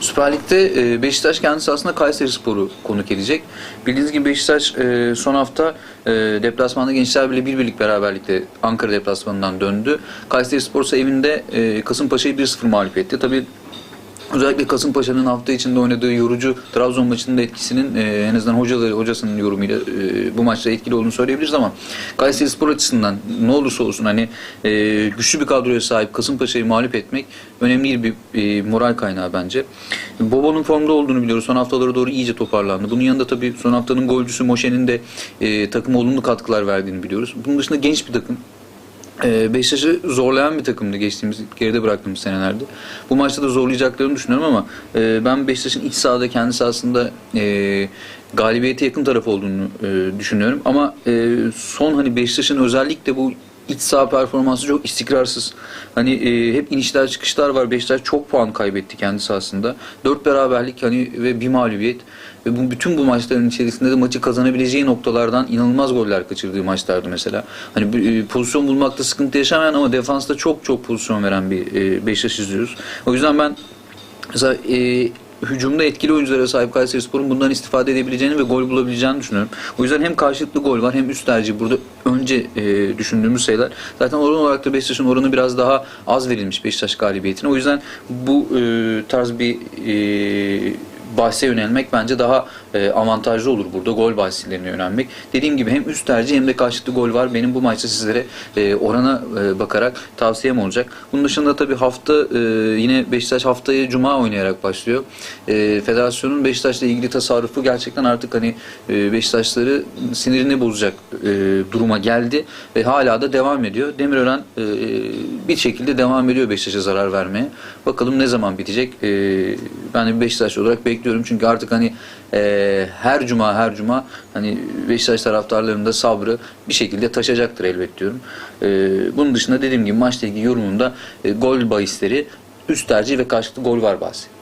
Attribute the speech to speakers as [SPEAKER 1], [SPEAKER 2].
[SPEAKER 1] Süper Lig'de e, Beşiktaş kendisi aslında Kayseri Spor'u konuk edecek. Bildiğiniz gibi Beşiktaş e, son hafta e, deplasmanda Gençler Birliği bir birlik beraberlikte Ankara deplasmanından döndü. Kayseri Spor ise evinde Kasımpaşa'yı 1-0 mağlup etti. Tabii Özellikle Kasımpaşa'nın hafta içinde oynadığı yorucu Trabzon maçının da etkisinin e, en azından hocaları hocasının yorumuyla e, bu maçta etkili olduğunu söyleyebiliriz ama Kayseri Spor açısından ne olursa olsun hani e, güçlü bir kadroya sahip Kasımpaşa'yı mağlup etmek önemli bir e, moral kaynağı bence. Bobo'nun formda olduğunu biliyoruz. Son haftalara doğru iyice toparlandı. Bunun yanında tabii son haftanın golcüsü Moşe'nin de e, takıma olumlu katkılar verdiğini biliyoruz. Bunun dışında genç bir takım. Ee, Beşiktaş'ı zorlayan bir takımdı geçtiğimiz geride bıraktığımız senelerde. Bu maçta da zorlayacaklarını düşünüyorum ama e, ben Beşiktaş'ın iç sahada kendisi aslında e, galibiyete yakın taraf olduğunu e, düşünüyorum. Ama son hani Beşiktaş'ın özellikle bu iç saha performansı çok istikrarsız. Hani e, hep inişler çıkışlar var. Beşiktaş çok puan kaybetti kendi sahasında. Dört beraberlik hani ve bir mağlubiyet. Ve bu bütün bu maçların içerisinde de maçı kazanabileceği noktalardan inanılmaz goller kaçırdığı maçlardı mesela. Hani e, pozisyon bulmakta sıkıntı yaşamayan ama defansta çok çok pozisyon veren bir e, Beşiktaş izliyoruz. O yüzden ben mesela e, hücumda etkili oyunculara sahip Kayserispor'un bundan istifade edebileceğini ve gol bulabileceğini düşünüyorum. O yüzden hem karşılıklı gol var hem üst tercih burada önce e, düşündüğümüz şeyler. Zaten oran olarak da Beşiktaş'ın oranı biraz daha az verilmiş Beşiktaş galibiyetine. O yüzden bu e, tarz bir e, bahse yönelmek bence daha e, avantajlı olur burada gol bahislerine yönelmek. Dediğim gibi hem üst tercih hem de karşılıklı gol var. Benim bu maçta sizlere e, orana e, bakarak tavsiyem olacak. Bunun dışında tabii hafta e, yine Beşiktaş haftayı cuma oynayarak başlıyor. E, federasyonun Beşiktaş'la ilgili tasarrufu gerçekten artık hani e, Beşiktaşları sinirini bozacak e, duruma geldi ve hala da devam ediyor. Demirören e, bir şekilde devam ediyor Beşiktaş'a zarar vermeye. Bakalım ne zaman bitecek? E, ben de bir Beşiktaşlı olarak bekliyorum çünkü artık hani e, her cuma her cuma hani Beşiktaş taraftarlarının da sabrı bir şekilde taşacaktır elbet diyorum. E, bunun dışında dediğim gibi maçla ilgili yorumumda e, gol bahisleri üst tercih ve karşılıklı gol var bahsi.